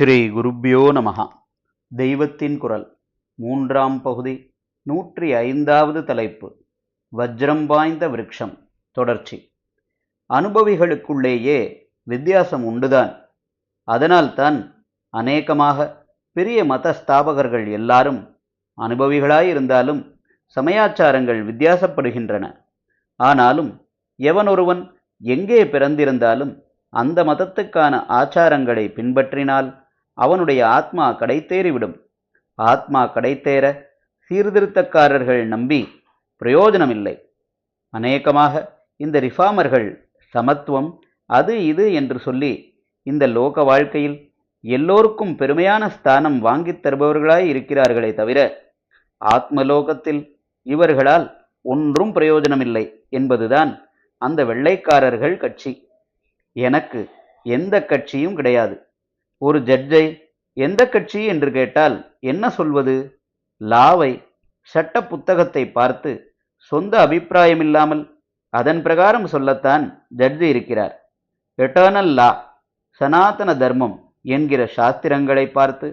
ஸ்ரீ குருப்பியோ நமகா தெய்வத்தின் குரல். மூன்றாம் பகுதி நூற்றி ஐந்தாவது தலைப்பு வஜ்ரம் வாய்ந்த விருட்சம் தொடர்ச்சி. அனுபவிகளுக்குள்ளேயே வித்தியாசம் உண்டுதான். அதனால்தான் அநேகமாக பெரிய மத ஸ்தாபகர்கள் எல்லாரும் அனுபவிகளாயிருந்தாலும் சமயாச்சாரங்கள் வித்தியாசப்படுகின்றன. ஆனாலும் எவனொருவன் எங்கே பிறந்திருந்தாலும் அந்த மதத்துக்கான ஆச்சாரங்களை பின்பற்றினால் அவனுடைய ஆத்மா கடைத்தேறிவிடும் ஆத்மா கடைத்தேற சீர்திருத்தக்காரர்கள் நம்பி பிரயோஜனமில்லை. அநேகமாக இந்த ரிஃபார்மர்கள் சமத்துவம் அது இது என்று சொல்லி இந்த லோக வாழ்க்கையில் எல்லோருக்கும் பெருமையான ஸ்தானம் வாங்கித் தருபவர்களாய் இருக்கிறார்களே தவிர ஆத்மலோகத்தில் இவர்களால் ஒன்றும் பிரயோஜனமில்லை என்பதுதான் அந்த வெள்ளைக்காரர்கள் கட்சி. எனக்கு எந்த கட்சியும் கிடையாது. ஒரு ஜட்ஜை எந்த கட்சி என்று கேட்டால் என்ன சொல்வது? லாவை சட்ட புத்தகத்தை பார்த்து சொந்த அபிப்பிராயமில்லாமல் அதன் பிரகாரம் சொல்லத்தான் ஜட்ஜி இருக்கிறார். எட்டர்னல் லா சனாதன தர்மம் என்கிற சாஸ்திரங்களை பார்த்து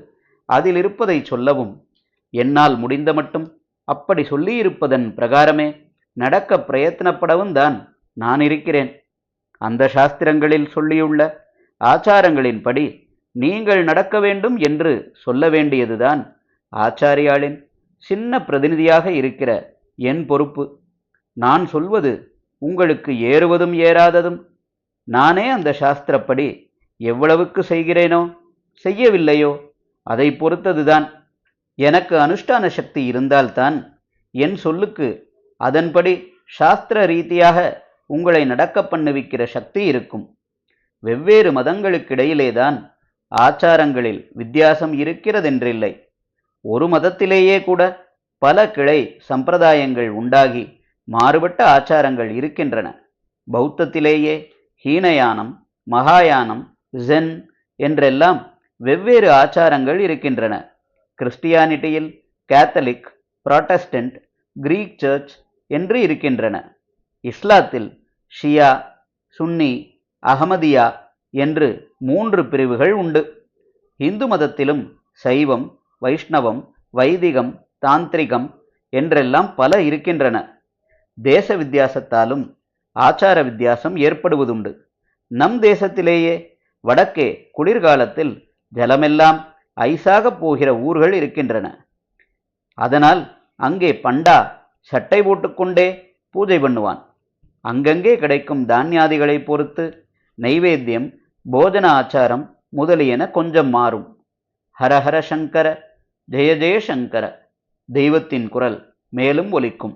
அதில் இருப்பதை சொல்லவும் என்னால் முடிந்த மட்டும் அப்படி சொல்லியிருப்பதன் பிரகாரமே நடக்க பிரயத்தனப்படவும் தான் நான் இருக்கிறேன். அந்த சாஸ்திரங்களில் சொல்லியுள்ள ஆச்சாரங்களின்படி நீங்கள் நடக்க வேண்டும் என்று சொல்ல வேண்டியதுதான் ஆச்சாரியாளின் சின்ன பிரதிநிதியாக இருக்கிற என் பொறுப்பு. நான் சொல்வது உங்களுக்கு ஏறுவதும் ஏறாததும். நானே அந்த சாஸ்திரப்படி எவ்வளவுக்கு செய்கிறேனோ செய்யவில்லையோ அதை பொறுத்ததுதான். எனக்கு அனுஷ்டான சக்தி இருந்தால்தான் என் சொல்லுக்கு அதன்படி சாஸ்திர ரீதியாக உங்களை நடக்க பண்ணுவிக்கிற சக்தி இருக்கும். வெவ்வேறு மதங்களுக்கிடையிலேதான் ஆச்சாரங்களில் வித்தியாசம் இருக்கிறதென்றில்லை. ஒரு மதத்திலேயே கூட பல கிளை சம்பிரதாயங்கள் உண்டாகி மாறுபட்ட ஆச்சாரங்கள் இருக்கின்றன. பௌத்தத்திலேயே ஹீனயானம் மகாயானம் ஜென் என்றெல்லாம் வெவ்வேறு ஆச்சாரங்கள் இருக்கின்றன. கிறிஸ்டியானிட்டியில் கேத்தலிக் புராட்டஸ்டன்ட் கிரீக் சர்ச் என்று இருக்கின்றன. இஸ்லாத்தில் ஷியா சுன்னி அகமதியா என்று மூன்று பிரிவுகள் உண்டு. இந்து மதத்திலும் சைவம் வைஷ்ணவம் வைதிகம் தாந்திரிகம் என்றெல்லாம் பல இருக்கின்றன. தேச வித்தியாசத்தாலும் ஆச்சார வித்தியாசம் ஏற்படுவதுண்டு. நம் தேசத்திலேயே வடக்கே குளிர்காலத்தில் ஜலமெல்லாம் ஐசாகப் போகிற ஊர்கள் இருக்கின்றன. அதனால் அங்கே பண்டா சட்டை போட்டுக்கொண்டே பூஜை பண்ணுவான். அங்கங்கே கிடைக்கும் தானியாதிகளை பொறுத்து நைவேத்தியம் போஜன ஆச்சாரம் முதலியன கொஞ்சம் மாறும். ஹரஹர சங்கர ஜெய ஜெயசங்கர தெய்வத்தின் குரல் மேலும் ஒலிக்கும்.